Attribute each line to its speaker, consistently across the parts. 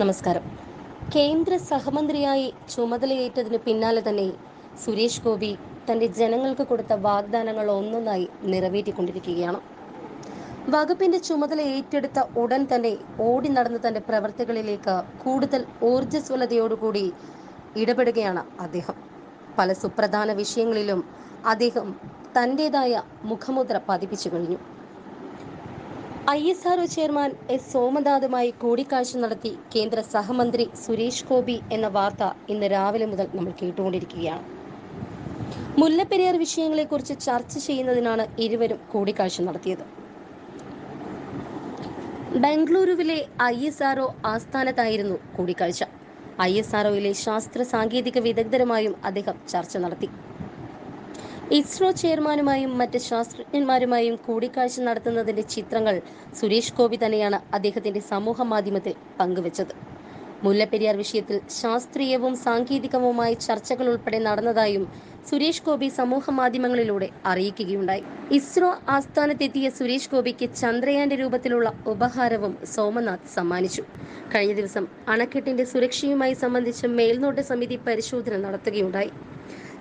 Speaker 1: നമസ്കാരം. കേന്ദ്ര സഹമന്ത്രിയായി ചുമതലയേറ്റതിന് പിന്നാലെ തന്നെ സുരേഷ് ഗോപി തന്റെ ജനങ്ങൾക്ക് കൊടുത്ത വാഗ്ദാനങ്ങൾ ഒന്നൊന്നായി നിറവേറ്റിക്കൊണ്ടിരിക്കുകയാണ്. വകുപ്പിന്റെ ചുമതല ഏറ്റെടുത്ത ഉടൻ തന്നെ ഓടി നടന്ന തന്റെ പ്രവർത്തികളിലേക്ക് കൂടുതൽ ഊർജസ്വലതയോടുകൂടി ഇടപെടുകയാണ് അദ്ദേഹം. പല സുപ്രധാന വിഷയങ്ങളിലും അദ്ദേഹം തന്റേതായ മുഖമുദ്ര പതിപ്പിച്ചു കഴിഞ്ഞു. I S RO chairman S സോമനാഥുമായി കൂടിക്കാഴ്ച നടത്തി കേന്ദ്ര സഹമന്ത്രി സുരേഷ് ഗോപി എന്ന വാർത്ത ഇന്ന് രാവിലെ മുതൽ നമ്മൾ കേട്ടുകൊണ്ടിരിക്കുകയാണ്. മുല്ലപ്പെരിയാർ വിഷയങ്ങളെക്കുറിച്ച് ചർച്ച ചെയ്യുന്നതിനാണ് ഇരുവരും കൂടിക്കാഴ്ച നടത്തിയത്. ബംഗളൂരുവിലെ ഐ എസ് ആർഒ ആസ്ഥാനത്തായിരുന്നു കൂടിക്കാഴ്ച. ഐ എസ് ആർഒയിലെ ശാസ്ത്ര സാങ്കേതിക വിദഗ്ധരുമായും അദ്ദേഹം ചർച്ച നടത്തി. ഇസ്രോ ചെയർമാനുമായും മറ്റ് ശാസ്ത്രജ്ഞന്മാരുമായും കൂടിക്കാഴ്ച നടത്തുന്നതിന്റെ ചിത്രങ്ങൾ സുരേഷ് ഗോപി തന്നെയാണ് അദ്ദേഹത്തിന്റെ സമൂഹ മാധ്യമത്തിൽ പങ്കുവച്ചത്. മുല്ലപ്പെരിയാർ വിഷയത്തിൽ ശാസ്ത്രീയവും സാങ്കേതികവുമായ ചർച്ചകൾ ഉൾപ്പെടെ നടന്നതായും സുരേഷ് ഗോപി സമൂഹ മാധ്യമങ്ങളിലൂടെ അറിയിക്കുകയുണ്ടായി. ഇസ്രോ ആസ്ഥാനത്തെത്തിയ സുരേഷ് ഗോപിക്ക് ചന്ദ്രയാന്റെ രൂപത്തിലുള്ള ഉപഹാരവും സോമനാഥ് സമ്മാനിച്ചു. കഴിഞ്ഞ ദിവസം അണക്കെട്ടിന്റെ സുരക്ഷയുമായി സംബന്ധിച്ച് മേൽനോട്ട സമിതി പരിശോധന നടത്തുകയുണ്ടായി.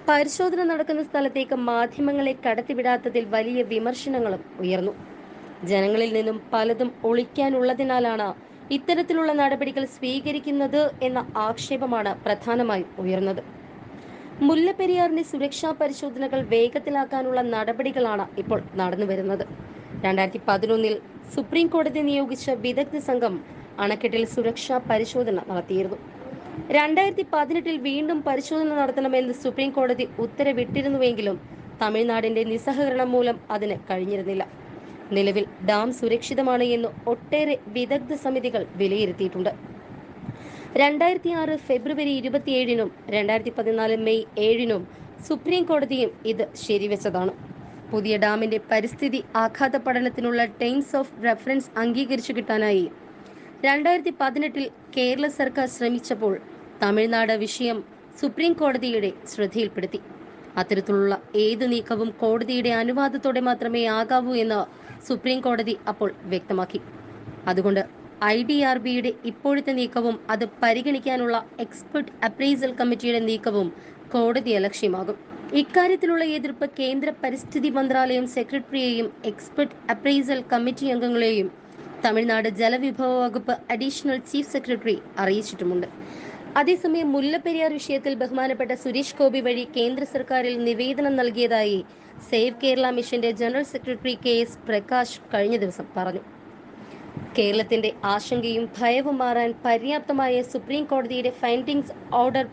Speaker 1: പരിശോധന നടക്കുന്ന സ്ഥലത്തേക്ക് മാധ്യമങ്ങളെ കടത്തിവിടാത്തതിൽ വലിയ വിമർശനങ്ങളും ഉയർന്നു. ജനങ്ങളിൽ നിന്നും പലതും ഒളിക്കാനുള്ളതിനാലാണ് ഇത്തരത്തിലുള്ള നടപടികൾ സ്വീകരിക്കുന്നത് എന്ന ആക്ഷേപമാണ് പ്രധാനമായും ഉയർന്നത്. മുല്ലപ്പെരിയാറിന്റെ സുരക്ഷാ പരിശോധനകൾ വേഗത്തിലാക്കാനുള്ള നടപടികളാണ് ഇപ്പോൾ നടന്നു വരുന്നത്. രണ്ടായിരത്തി പതിനൊന്നിൽ സുപ്രീം കോടതി നിയോഗിച്ച വിദഗ്ധ സംഘം അണക്കെട്ടിൽ സുരക്ഷാ പരിശോധന നടത്തിയിരുന്നു. രണ്ടായിരത്തി പതിനെട്ടിൽ വീണ്ടും പരിശോധന നടത്തണമെന്ന് സുപ്രീം കോടതി ഉത്തരവിട്ടിരുന്നുവെങ്കിലും തമിഴ്നാടിന്റെ നിസ്സഹകരണം മൂലം അതിന് കഴിഞ്ഞിരുന്നില്ല. നിലവിൽ ഡാം സുരക്ഷിതമാണ് എന്ന് ഒട്ടേറെ വിദഗ്ധ സമിതികൾ വിലയിരുത്തിയിട്ടുണ്ട്. രണ്ടായിരത്തി ആറ് ഫെബ്രുവരി ഇരുപത്തിയേഴിനും രണ്ടായിരത്തി പതിനാല് മെയ് ഏഴിനും സുപ്രീം കോടതിയും ഇത് ശരിവെച്ചതാണ്. പുതിയ ഡാമിന്റെ പരിസ്ഥിതി ആഘാത പഠനത്തിനുള്ള ടൈംസ് ഓഫ് റെഫറൻസ് അംഗീകരിച്ചു കിട്ടാനായി. രണ്ടായിരത്തി പതിനെട്ടിൽ കേരള സർക്കാർ ശ്രമിച്ചപ്പോൾ തമിഴ്നാട് വിഷയം സുപ്രീം കോടതിയുടെ ശ്രദ്ധയിൽപ്പെടുത്തി. അത്തരത്തിലുള്ള ഏത് നീക്കവും കോടതിയുടെ അനുവാദത്തോടെ മാത്രമേ ആകാവൂ എന്ന് സുപ്രീം കോടതി അപ്പോൾ വ്യക്തമാക്കി. അതുകൊണ്ട് ഐ ഡി ആർ ബിയുടെ ഇപ്പോഴത്തെ നീക്കവും അത് പരിഗണിക്കാനുള്ള എക്സ്പെർട്ട് അപ്രൈസൽ കമ്മിറ്റിയുടെ നീക്കവും കോടതി ലക്ഷ്യമാകും. ഇക്കാര്യത്തിലുള്ള എതിർപ്പ് കേന്ദ്ര പരിസ്ഥിതി മന്ത്രാലയം സെക്രട്ടറിയെയും എക്സ്പെർട്ട് അപ്രൈസൽ കമ്മിറ്റി അംഗങ്ങളെയും തമിഴ്നാട് ജലവിഭവ വകുപ്പ് അഡീഷണൽ ചീഫ് സെക്രട്ടറി അറിയിച്ചിട്ടുമുണ്ട്. അതേസമയം മുല്ലപ്പെരിയാർ വിഷയത്തിൽ ബഹുമാനപ്പെട്ട സുരേഷ് ഗോപി വഴി കേന്ദ്ര സർക്കാരിൽ നിവേദനം നൽകിയതായി സേവ് കേരള മിഷന്റെ general secretary K S Prakash കഴിഞ്ഞ ദിവസം പറഞ്ഞു. കേരളത്തിന്റെ ആശങ്കയും ഭയവും മാറാൻ പര്യാപ്തമായ സുപ്രീം കോടതിയുടെ ഫൈൻഡിങ്സ് ഓർഡർ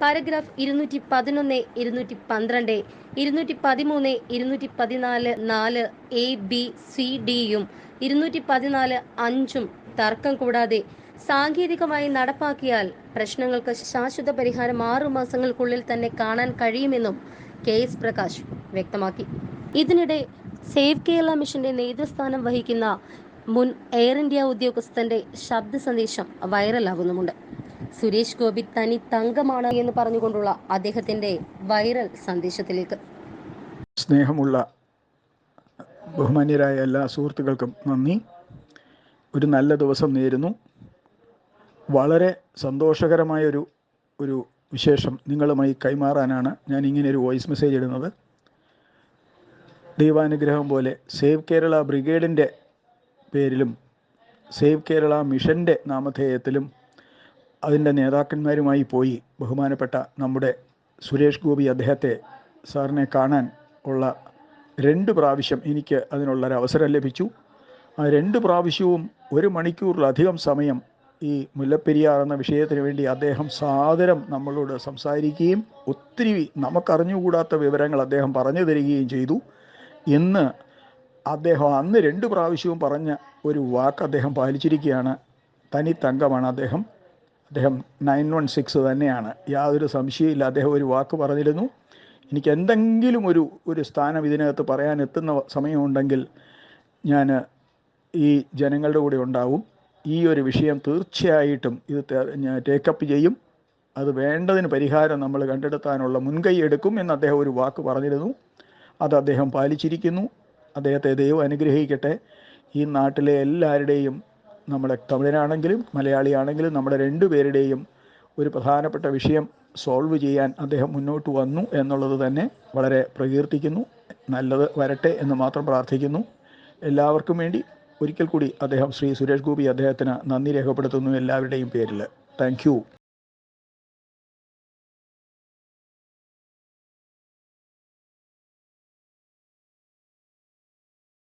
Speaker 1: പാരഗ്രാഫ് ഇരുന്നൂറ്റി പതിനൊന്ന് ഇരുന്നൂറ്റി പന്ത്രണ്ട് ഇരുന്നൂറ്റി പതിമൂന്ന് ഇരുന്നൂറ്റി പതിനാല് നാല് എ ബി സി ഡിയും ഇരുന്നൂറ്റി പതിനാല് അഞ്ചും തർക്കം കൂടാതെ സാങ്കേതികമായി നടപ്പാക്കിയാൽ പ്രശ്നങ്ങൾക്ക് ശാശ്വത പരിഹാരം ആറു മാസങ്ങൾക്കുള്ളിൽ തന്നെ കാണാൻ കഴിയുമെന്നും കെ എസ് പ്രകാശ് വ്യക്തമാക്കി. ഇതിനിടെ സേവ് കേരള മിഷന്റെ നേതൃസ്ഥാനം വഹിക്കുന്ന മുൻ എയർ ഇന്ത്യ ഉദ്യോഗസ്ഥന്റെ ശബ്ദ സന്ദേശം വൈറലാകുന്നുമുണ്ട്. സുരേഷ് ഗോപി തനി തങ്കമാണ് എന്ന് പറഞ്ഞുകൊണ്ടുള്ള അദ്ദേഹത്തിന്റെ വൈറൽ സന്ദേശത്തിലേക്ക്.
Speaker 2: സ്നേഹമുള്ള ബഹുമാന്യരായ എല്ലാ സുഹൃത്തുക്കൾക്കും നന്ദി. ഒരു നല്ല ദിവസം നേരുന്നു. വളരെ സന്തോഷകരമായൊരു ഒരു വിശേഷം നിങ്ങളുമായി കൈമാറാനാണ് ഞാൻ ഇങ്ങനെ ഒരു വോയിസ് മെസ്സേജ് ഇടുന്നത്. ദൈവാനുഗ്രഹം പോലെ സേവ് കേരള ബ്രിഗേഡിന്റെ പേരിലും സേവ് കേരള മിഷന്റെ നാമധേയത്തിലും അതിന്റെ നേതാക്കന്മാരുമായി പോയി ബഹുമാനപ്പെട്ട നമ്മുടെ സുരേഷ് ഗോപി അദ്ദേഹത്തെ സാറിനെ കാണാൻ ഉള്ള രണ്ട് പ്രാവശ്യം എനിക്ക് അതിനുള്ളൊരു അവസരം ലഭിച്ചു. ആ രണ്ട് പ്രാവശ്യവും ഒരു മണിക്കൂറിലധികം സമയം ഈ മുല്ലപ്പെരിയാർ എന്ന വിഷയത്തിന് വേണ്ടി അദ്ദേഹം സാദരം നമ്മളോട് സംസാരിക്കുകയും ഒത്തിരി നമുക്കറിഞ്ഞുകൂടാത്ത വിവരങ്ങൾ അദ്ദേഹം പറഞ്ഞു തരികയും ചെയ്തു. ഇന്ന് അദ്ദേഹം അന്ന് രണ്ട് പ്രാവശ്യവും പറഞ്ഞ ഒരു വാക്ക് അദ്ദേഹം പാലിച്ചിരിക്കുകയാണ്. തനി തങ്കമാണ് അദ്ദേഹം. അദ്ദേഹം നയൻ വൺ സിക്സ് തന്നെയാണ്. യാതൊരു സംശയമില്ല അദ്ദേഹം ഒരു വാക്ക് പറഞ്ഞിരുന്നു. എനിക്ക് എന്തെങ്കിലും ഒരു ഒരു സ്ഥാനം ഇതിനകത്ത് പറയാൻ എത്തുന്ന സമയമുണ്ടെങ്കിൽ ഞാൻ ഈ ജനങ്ങളുടെ കൂടെ ഉണ്ടാവും. ഈ ഒരു വിഷയം തീർച്ചയായിട്ടും ഇത് ടേക്കപ്പ് ചെയ്യും. അത് വേണ്ടതിന് പരിഹാരം നമ്മൾ കണ്ടെടുത്താനുള്ള മുൻകൈ എടുക്കും എന്ന് അദ്ദേഹം ഒരു വാക്ക് പറഞ്ഞിരുന്നു. അത് അദ്ദേഹം പാലിച്ചിരിക്കുന്നു. അദ്ദേഹത്തെ ദൈവം അനുഗ്രഹിക്കട്ടെ. ഈ നാട്ടിലെ എല്ലാവരുടെയും നമ്മുടെ തമിഴനാണെങ്കിലും മലയാളിയാണെങ്കിലും നമ്മുടെ രണ്ടുപേരുടെയും ഒരു പ്രധാനപ്പെട്ട വിഷയം സോൾവ് ചെയ്യാൻ അദ്ദേഹം മുന്നോട്ട് വന്നു എന്നുള്ളത് തന്നെ വളരെ പ്രകീർത്തിക്കുന്നു. നല്ലത് വരട്ടെ എന്ന് മാത്രം പ്രാർത്ഥിക്കുന്നു. എല്ലാവർക്കും വേണ്ടി ഒരിക്കൽ കൂടി അദ്ദേഹം ശ്രീ സുരേഷ് ഗോപി അദ്ദേഹത്തിന് നന്ദി രേഖപ്പെടുത്തുന്നു എല്ലാവരുടെയും പേരിൽ. താങ്ക്